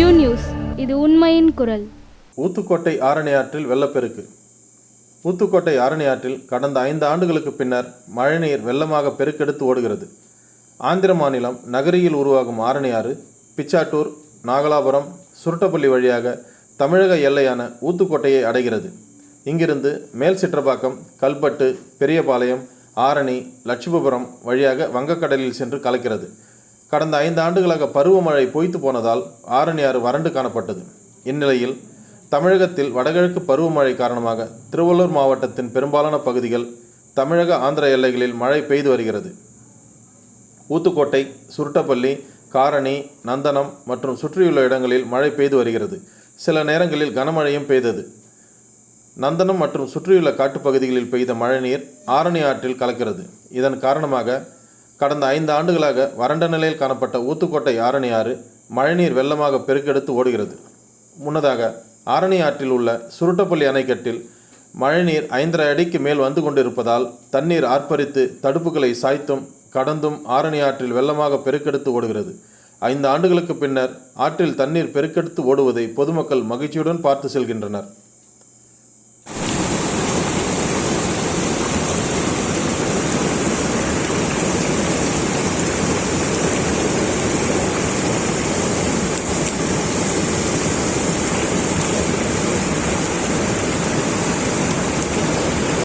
மக்களின் குரல். ஊத்துக்கோட்டை ஆரணி ஆற்றில் வெள்ளப்பெருக்கு. ஊத்துக்கோட்டை ஆரணி ஆற்றில் கடந்த ஐந்து ஆண்டுகளுக்கு பின்னர் மழைநீர் வெள்ளமாக பெருக்கெடுத்து ஓடுகிறது. ஆந்திர மாநிலம் நகரியில் உருவாகும் ஆரணி ஆறு பிச்சாட்டூர் நாகலாபுரம் சுருட்டப்பள்ளி வழியாக தமிழக எல்லையான ஊத்துக்கோட்டையை அடைகிறது. இங்கிருந்து மேல் சிற்றப்பாக்கம் கல்பட்டு பெரியபாளையம் ஆரணி லட்சுமிபுரம் வழியாக வங்கக்கடலில் சென்று கலக்கிறது. கடந்த ஐந்து ஆண்டுகளாக பருவமழை பொய்த்து போனதால் ஆரணி ஆறு வறண்டு காணப்பட்டது. இந்நிலையில் தமிழகத்தில் வடகிழக்கு பருவமழை காரணமாக திருவள்ளூர் மாவட்டத்தின் பெரும்பாலான பகுதிகள் தமிழக ஆந்திர எல்லைகளில் மழை பெய்து வருகிறது. ஊத்துக்கோட்டை சுருட்டப்பள்ளி காரணி நந்தனம் மற்றும் சுற்றியுள்ள இடங்களில் மழை பெய்து வருகிறது. சில நேரங்களில் கனமழையும் பெய்தது. நந்தனம் மற்றும் சுற்றியுள்ள காட்டுப்பகுதிகளில் பெய்த மழைநீர் ஆரணி ஆற்றில் கலக்கிறது. இதன் காரணமாக கடந்த ஐந்து ஆண்டுகளாக வறண்ட நிலையில் காணப்பட்ட ஊத்துக்கோட்டை ஆரணி ஆறு மழைநீர் வெள்ளமாக பெருக்கெடுத்து ஓடுகிறது. முன்னதாக ஆரணி ஆற்றில் உள்ள சுருட்டப்பள்ளி அணைக்கட்டில் மழைநீர் ஐந்தரை அடிக்கு மேல் வந்து கொண்டிருப்பதால் தண்ணீர் ஆர்ப்பரித்து தடுப்புகளை சாய்த்தும் கடந்தும் ஆரணி ஆற்றில் வெள்ளமாக பெருக்கெடுத்து ஓடுகிறது. ஐந்து ஆண்டுகளுக்கு பின்னர் ஆற்றில் தண்ணீர் பெருக்கெடுத்து ஓடுவதை பொதுமக்கள் மகிழ்ச்சியுடன் பார்த்து செல்கின்றனர்.